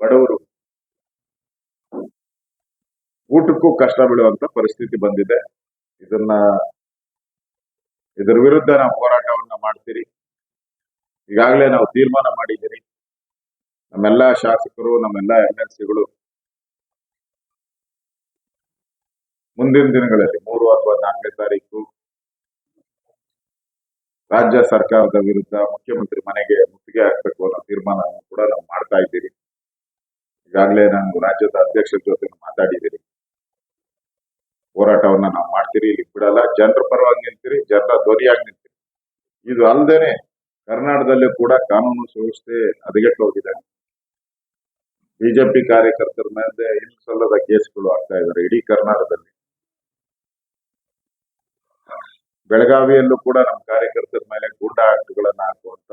ಬಡವರು ಊಟಕ್ಕೂ ಕಷ್ಟ ಬೀಳುವಂತ ಪರಿಸ್ಥಿತಿ ಬಂದಿದೆ. ಇದನ್ನ ಇದರ ವಿರುದ್ಧ ನಾವು ಹೋರಾಟವನ್ನ ಮಾಡ್ತೀರಿ. ಈಗಾಗಲೇ ನಾವು ತೀರ್ಮಾನ ಮಾಡಿದ್ದೀರಿ. ನಮ್ಮೆಲ್ಲ ಶಾಸಕರು, ನಮ್ಮೆಲ್ಲ ಎಂ ಎಲ್ ಸಿಗಳು ಮುಂದಿನ ದಿನಗಳಲ್ಲಿ ಮೂರು ಅಥವಾ ನಾಲ್ಕನೇ ತಾರೀಕು ರಾಜ್ಯ ಸರ್ಕಾರದ ವಿರುದ್ಧ ಮುಖ್ಯಮಂತ್ರಿ ಮನೆಗೆ ಮುತ್ತಿಗೆ ಹಾಕಬೇಕು ಅನ್ನೋ ತೀರ್ಮಾನವನ್ನು ಕೂಡ ನಾವು ಮಾಡ್ತಾ ಇದ್ದೀರಿ. ಈಗಾಗಲೇ ನಾನು ರಾಜ್ಯದ ಅಧ್ಯಕ್ಷರ ಜೊತೆ ಮಾತಾಡಿದ್ದೀರಿ ಹೋರಾಟವನ್ನ ನಾವು ಮಾಡ್ತೀರಿ ಇಲ್ಲಿ ಬಿಡಲ್ಲ. ಜನರ ಪರವಾಗಿ ನಿಲ್ತೀರಿ ಜನರ ಧ್ವನಿಯಾಗಿ ನಿಲ್ತೀರಿ ಇದು ಅಲ್ಲದೇನೆ ಕರ್ನಾಟಕದಲ್ಲೂ ಕೂಡ ಕಾನೂನು ಸುವ್ಯವಸ್ಥೆ ಹದಗೆಟ್ಟು ಹೋಗಿದೆ ಬಿಜೆಪಿ ಕಾರ್ಯಕರ್ತರ ಮೇಲೆ ಸಲ್ಲದ ಕೇಸ್ಗಳು ಆಗ್ತಾ ಇದ್ದಾರೆ ಇಡೀ ಕರ್ನಾಟಕದಲ್ಲಿ. ಬೆಳಗಾವಿಯಲ್ಲೂ ಕೂಡ ನಮ್ಮ ಕಾರ್ಯಕರ್ತರ ಮೇಲೆ ಗೂಂಡಾ ಆಕ್ಟ್ಗಳನ್ನ ಹಾಕುವಂತ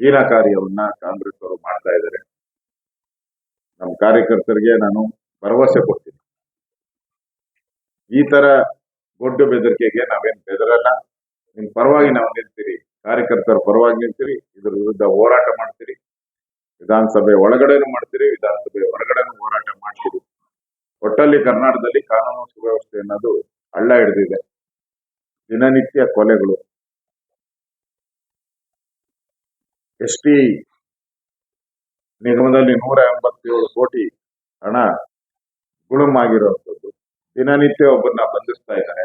ಹೀನ ಕಾರ್ಯವನ್ನ ಕಾಂಗ್ರೆಸ್ ಅವರು ಮಾಡ್ತಾ ಇದ್ದಾರೆ ನಮ್ಮ ಕಾರ್ಯಕರ್ತರಿಗೆ ನಾನು ಭರವಸೆ ಕೊಡ್ತೀನಿ. ಈ ತರ ದೊಡ್ಡ ಬೆದರಿಕೆಗೆ ನಾವೇನ್ ಬೆದರಲ್ಲ. ನಿಮ್ ಪರವಾಗಿ ನಾವು ನಿಲ್ತೀರಿ. ಕಾರ್ಯಕರ್ತರ ಪರವಾಗಿ ನಿಲ್ತೀರಿ. ಇದ್ರ ವಿರುದ್ಧ ಹೋರಾಟ ಮಾಡ್ತೀರಿ. ವಿಧಾನಸಭೆ ಒಳಗಡೆನೂ ಮಾಡ್ತೀರಿ. ವಿಧಾನಸಭೆ ಹೊರಗಡೆನೂ ಹೋರಾಟ ಮಾಡ್ತೀರಿ. ಒಟ್ಟಲ್ಲಿ ಕರ್ನಾಟಕದಲ್ಲಿ ಕಾನೂನು ಸುವ್ಯವಸ್ಥೆ ಅನ್ನೋದು ಹಳ್ಳ ಹಿಡಿದಿದೆ. ದಿನನಿತ್ಯ ಕೊಲೆಗಳು. ಎಸ್ ಟಿ ನಿಗಮದಲ್ಲಿ ನೂರ ಎಂಬತ್ತೇಳು ಕೋಟಿ ಹಣ ಗುಳುಮಾಗಿರುವಂಥದ್ದು ದಿನನಿತ್ಯ ಒಬ್ಬರನ್ನ ಬಂಧಿಸ್ತಾ ಇದ್ದಾರೆ.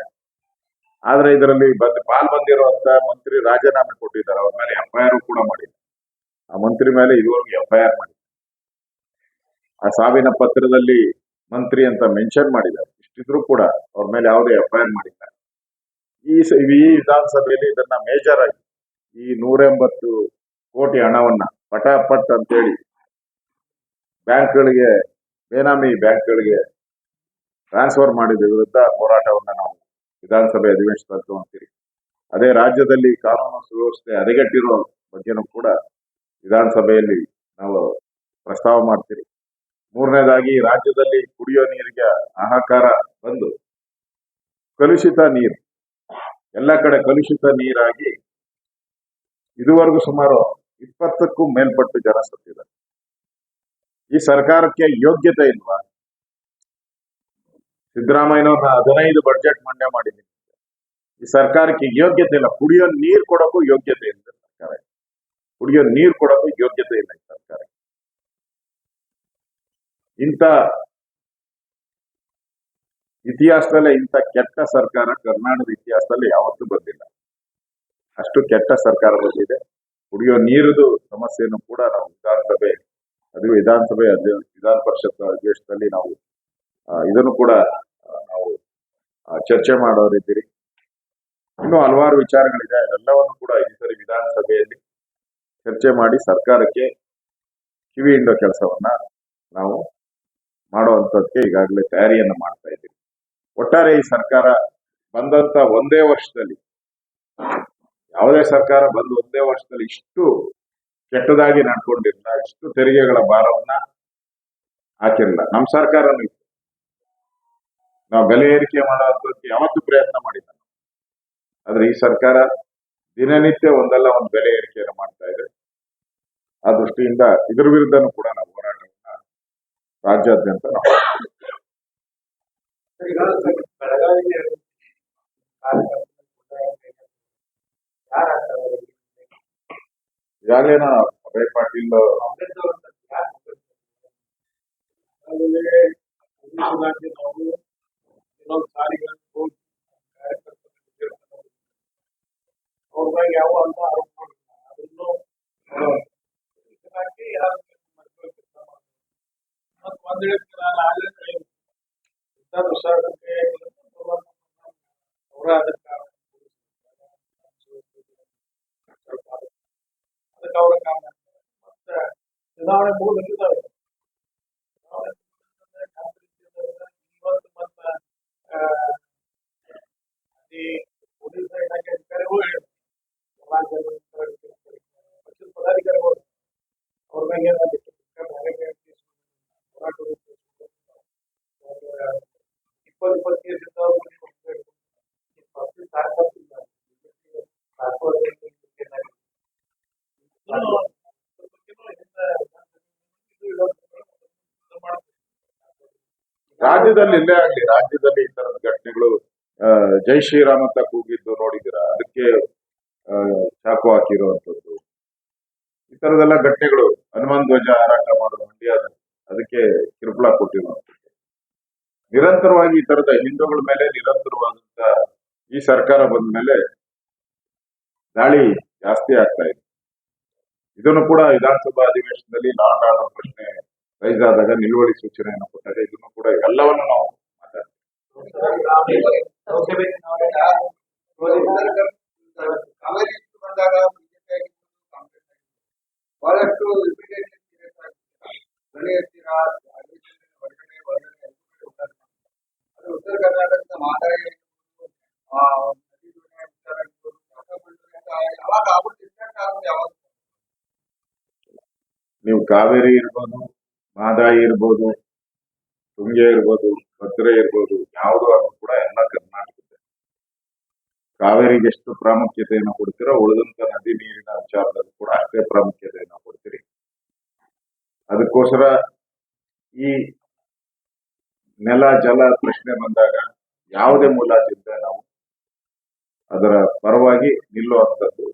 ಆದ್ರೆ ಇದರಲ್ಲಿ ಬಂದ್, ಪಾಲ್ ಬಂದಿರುವಂತ ಮಂತ್ರಿ ರಾಜೀನಾಮೆ ಕೊಟ್ಟಿದ್ದಾರೆ. ಅವ್ರ ಮೇಲೆ ಎಫ್ಐಆರ್ ಕೂಡ ಮಾಡಿಲ್ಲ ಆ ಮಂತ್ರಿ ಮೇಲೆ ಇದುವರೆಗೂ ಎಫ್ಐಆರ್ ಮಾಡಿಲ್ಲ ಆ ಸಾವಿನ ಪತ್ರದಲ್ಲಿ ಮಂತ್ರಿ ಅಂತ ಮೆನ್ಷನ್ ಮಾಡಿದ್ದಾರೆ. ಇಷ್ಟಿದ್ರು ಕೂಡ ಅವ್ರ ಮೇಲೆ ಯಾವುದೇ ಎಫ್ಐಆರ್ ಮಾಡಿಲ್ಲ ಈ ಈ ವಿಧಾನಸಭೆಯಲ್ಲಿ ಇದನ್ನ ಮೇಜರ್ ಆಗಿ ಈ ನೂರ ಎಂಬತ್ತು ಕೋಟಿ ಹಣವನ್ನ ಪಟಾಪಟ್ ಅಂತೇಳಿ ಬ್ಯಾಂಕ್ಗಳಿಗೆ, ಬೇನಾಮಿ ಬ್ಯಾಂಕ್ಗಳಿಗೆ ಟ್ರಾನ್ಸ್ಫರ್ ಮಾಡಿದ ವಿರುದ್ಧ ಹೋರಾಟವನ್ನು ನಾವು ವಿಧಾನಸಭೆ ಅಧಿವೇಶನದಲ್ಲಿ ತಗೊಂತೀವಿ ಅದೇ ರಾಜ್ಯದಲ್ಲಿ ಕಾನೂನು ಸುವ್ಯವಸ್ಥೆ ಹದಗೆಟ್ಟಿರೋ ಬಗ್ಗೆನೂ ಕೂಡ ವಿಧಾನಸಭೆಯಲ್ಲಿ ನಾವು ಪ್ರಸ್ತಾವ ಮಾಡ್ತೀರಿ ಮೂರನೇದಾಗಿ, ರಾಜ್ಯದಲ್ಲಿ ಕುಡಿಯೋ ನೀರಿಗೆ ಹಾಹಾಕಾರ ಬಂದು ಕಲುಷಿತ ನೀರು, ಎಲ್ಲ ಕಡೆ ಕಲುಷಿತ ನೀರಾಗಿ ಇದುವರೆಗೂ ಸುಮಾರು ಇಪ್ಪತ್ತಕ್ಕೂ ಮೇಲ್ಪಟ್ಟು ಜನ ಸತ್ತಿದ್ದಾರೆ ಈ ಸರ್ಕಾರಕ್ಕೆ ಯೋಗ್ಯತೆ ಇಲ್ವಾ? ಸಿದ್ದರಾಮಯ್ಯನವ್ರನ್ನ ಹದಿನೈದು ಬಡ್ಜೆಟ್ ಮಂಡನೆ ಮಾಡಿದ್ದೀನಿ. ಈ ಸರ್ಕಾರಕ್ಕೆ ಯೋಗ್ಯತೆ ಇಲ್ಲ. ಕುಡಿಯೋ ನೀರ್ ಕೊಡೋಕ್ಕೂ ಯೋಗ್ಯತೆ ಇಲ್ಲ ಸರ್ಕಾರ. ಕುಡಿಯೋ ನೀರ್ ಕೊಡೋಕ್ಕೂ ಯೋಗ್ಯತೆ ಇಲ್ಲ ಸರ್ಕಾರ. ಇಂಥ ಇತಿಹಾಸದಲ್ಲೇ ಇಂಥ ಕೆಟ್ಟ ಸರ್ಕಾರ ಕರ್ನಾಟಕದ ಇತಿಹಾಸದಲ್ಲಿ ಯಾವತ್ತೂ ಬಂದಿಲ್ಲ. ಅಷ್ಟು ಕೆಟ್ಟ ಸರ್ಕಾರ ಬಂದಿದೆ. ಕುಡಿಯೋ ನೀರದು ಸಮಸ್ಯೆಯನ್ನು ಕೂಡ ನಾವು ವಿಧಾನಸಭೆ ಅದು ವಿಧಾನಸಭೆ ಅಧ್ಯಕ್ಷ, ವಿಧಾನ ಪರಿಷತ್ ಅಧಿವೇಶನದಲ್ಲಿ ನಾವು ಇದನ್ನು ಕೂಡ ನಾವು ಚರ್ಚೆ ಚರ್ಚೆ ಮಾಡೋರಿದ್ದೀರಿ. ಇನ್ನೂ ಹಲವಾರು ವಿಚಾರಗಳಿದೆ, ಅದೆಲ್ಲವನ್ನು ಕೂಡ ಈ ಸರಿ ವಿಧಾನಸಭೆಯಲ್ಲಿ ಚರ್ಚೆ ಮಾಡಿ ಸರ್ಕಾರಕ್ಕೆ ಕಿವಿ ಹಿಂಡೋ ಕೆಲಸವನ್ನ ನಾವು ಮಾಡುವಂಥದ್ದಕ್ಕೆ ಈಗಾಗಲೇ ತಯಾರಿಯನ್ನ ಮಾಡ್ತಾ ಇದ್ದೀವಿ. ಒಟ್ಟಾರೆ ಈ ಸರ್ಕಾರ ಬಂದಂತ ಒಂದೇ ವರ್ಷದಲ್ಲಿ, ಯಾವುದೇ ಸರ್ಕಾರ ಬಂದು ಒಂದೇ ವರ್ಷದಲ್ಲಿ ಇಷ್ಟು ಕೆಟ್ಟದಾಗಿ ನಡ್ಕೊಂಡಿಲ್ಲ. ಇಷ್ಟು ತೆರಿಗೆಗಳ ಭಾರವನ್ನ ಹಾಕಿರಲಿಲ್ಲ ನಮ್ಮ ಸರ್ಕಾರನೂ ನಾವು ಬೆಲೆ ಏರಿಕೆ ಮಾಡೋದಕ್ಕೆ ಯಾವತ್ತೂ ಪ್ರಯತ್ನ ಮಾಡಿಲ್ಲ ಆದ್ರೆ ಈ ಸರ್ಕಾರ ದಿನನಿತ್ಯ ಒಂದಲ್ಲ ಒಂದು ಬೆಲೆ ಏರಿಕೆಯನ್ನು ಮಾಡ್ತಾ ಇದೆ. ಆ ದೃಷ್ಟಿಯಿಂದ ಇದ್ರ ವಿರುದ್ಧನೂ ಕೂಡ ನಾವು ಹೋರಾಟವನ್ನ ರಾಜ್ಯಾದ್ಯಂತ ನಾವು ಮಾಡ್ತೀವಿ. ಸಾರಿಗಳನ್ನು ಹೋಗಿ ಕಾರ್ಯಕರ್ತರು ಅವ್ರ ಮೇಲೆ ಯಾವ ಅಂತ ಆರೋಪ ಮಾಡಿಲ್ಲ ಅದನ್ನು ಇದನ್ನಾಗಿ ಯಾರು ಮಕ್ಕಳು ಕೆಲಸ ಮಾಡ್ತಾರೆ ಮತ್ತು ಒಂದು ಹೇಳಿದ್ರೆ ನಾನು ಆಗಲೇ ಹೇಳಿದೆ ಇಂಥ ದುಷ್ಟಾಟಕ್ಕೆ ಅವರ ಅದಕ್ಕೆ ಇಲಾಖೆ ಅಧಿಕಾರಿಗಳು ಹೇಳಿದ್ರು ರಾಜ್ಯದ ಪಕ್ಷದ ಪದಾಧಿಕಾರಿಗಳು ಅವ್ರ ಮೇಲೆ ರಾಜ್ಯದಲ್ಲಿ ಇಲ್ಲೇ ಆಗ್ಲಿ, ರಾಜ್ಯದಲ್ಲಿ ಈ ತರದ ಘಟನೆಗಳು ಜೈ ಶ್ರೀರಾಮ್ ಅಂತ ಕೂಗಿದ್ದು ನೋಡಿದಿರ ಅದಕ್ಕೆ ಚಾಕು ಹಾಕಿರುವಂತದ್ದು ಈ ತರದೆಲ್ಲ ಘಟನೆಗಳು, ಹನುಮಾನ್ ಧ್ವಜ ಹಾರಾಟ ಮಾಡೋ ಮಂಡ್ಯ, ಅದಕ್ಕೆ ಕಿರುಕುಳ ಕೊಟ್ಟಿರುವಂತದ್ದು ನಿರಂತರವಾಗಿ ಈ ತರದ ಹಿಂದೂಗಳ ಮೇಲೆ ನಿರಂತರವಾದಂತ ಈ ಸರ್ಕಾರ ಬಂದ ಮೇಲೆ ದಾಳಿ ಜಾಸ್ತಿ ಆಗ್ತಾ ಇದೆ. ಇದನ್ನು ಕೂಡ ವಿಧಾನಸಭಾ ಅಧಿವೇಶನದಲ್ಲಿ ಆರ್ಡರ್ ಪ್ರಶ್ನೆ ರೈಸ್ ಆದಾಗ ನಿಲುವಳಿ ಸೂಚನೆಯನ್ನು ಕೊಟ್ಟಾಗ ಇದನ್ನು ಕೂಡ ಎಲ್ಲವನ್ನು ನಾವು ಮಾತಾಡ್ತೀವಿ ಲೋಕಸಭೆ ಚುನಾವಣೆ ಕಾವೇರಿ ಇಶ್ಯೂ ಬಂದಾಗ ಬಿಜೆಪಿ ಆಗಿರ್ಬೋದು ಕಾಂಗ್ರೆಸ್ ಆಗಿರ್ಬೋದು ಬಹಳಷ್ಟು ಇಮಿಡಿಯೇಟ್ಲಿ ಸೀರಿಯಸ್ ಆಗ್ತಿದ್ದಾರೆ ಗಣಿ ಹತ್ತಿರ ಹೊರಗಡೆ ಒಳಗಡೆ ಎಲ್ಲೂ ಕಡೆ ಉದ್ದಾರ ಮಾಡ್ತಾರೆ. ಅದು ಉತ್ತರ ಕರ್ನಾಟಕದ ಮಾದಾಯ ಆಗಿರ್ಬೋದು, ಆ, ನದಿ ಜೋಡಣೆ ವಿಚಾರ ಆಗಿರ್ಬೋದು, ಕಸ ಬಂಡೂರಿ ಅಂತ ಯಾವಾಗ ಆಗೋದು ಡಿಫ್ರೆಂಟ್ ಆಗೋದು ಯಾವಾಗ ನೀವು ಕಾವೇರಿ ಇರ್ಬೋದು ಮಹದಾಯಿ ಇರ್ಬೋದು, ತುಂಗೆ ಇರ್ಬೋದು, ಭದ್ರೆ ಇರ್ಬೋದು, ಯಾವುದು ಅದು ಕೂಡ ಎಲ್ಲ ಕರ್ನಾಟಕದ ಕಾವೇರಿಗೆ ಎಷ್ಟು ಪ್ರಾಮುಖ್ಯತೆಯನ್ನು ಕೊಡ್ತೀರೋ, ಉಳಿದಂತ ನದಿ ನೀರಿನ ವಿಚಾರದಲ್ಲಿ ಕೂಡ ಅಷ್ಟೇ ಪ್ರಾಮುಖ್ಯತೆಯನ್ನು ಕೊಡ್ತೀರಿ. ಅದಕ್ಕೋಸ್ಕರ ಈ ನೆಲ, ಜಲ ಪ್ರಶ್ನೆ ಬಂದಾಗ ಯಾವುದೇ ಮೂಲದಿಂದ ನಾವು ಅದರ ಪರವಾಗಿ ನಿಲ್ಲುವಂಥದ್ದು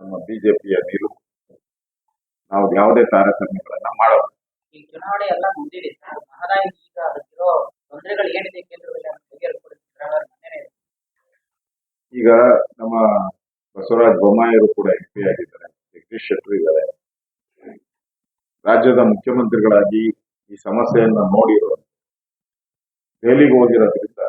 ನಮ್ಮ ಬಿಜೆಪಿಯ ನಿಲುವು. ನಾವು ಯಾವುದೇ ತಾರತಮ್ಯಗಳನ್ನ ಮಾಡೋದು ಈ ಚುನಾವಣೆ ಎಲ್ಲ ಮುಗಿದಿದೆ. ಸರ್ ಮಹದಾಯಿ ಈಗ ಅದಕ್ಕಿರೋ ತೊಂದರೆಗಳು ಏನಿದೆ ಕೇಂದ್ರದಲ್ಲಿ ಮನೆಯೇ ಈಗ ನಮ್ಮ ಬಸವರಾಜ ಬೊಮ್ಮಾಯಿಯವರು ಕೂಡ ಎಂ ಪಿ ಆಗಿದ್ದಾರೆ. ಜಗದೀಶ್ ಶೆಟ್ಟರ್ ಇದ್ದಾರೆ. ರಾಜ್ಯದ ಮುಖ್ಯಮಂತ್ರಿಗಳಾಗಿ ಈ ಸಮಸ್ಯೆಯನ್ನ ನೋಡಿರೋ ದೆಹಲಿಗೆ ಹೋಗಿರೋದ್ರಿಂದ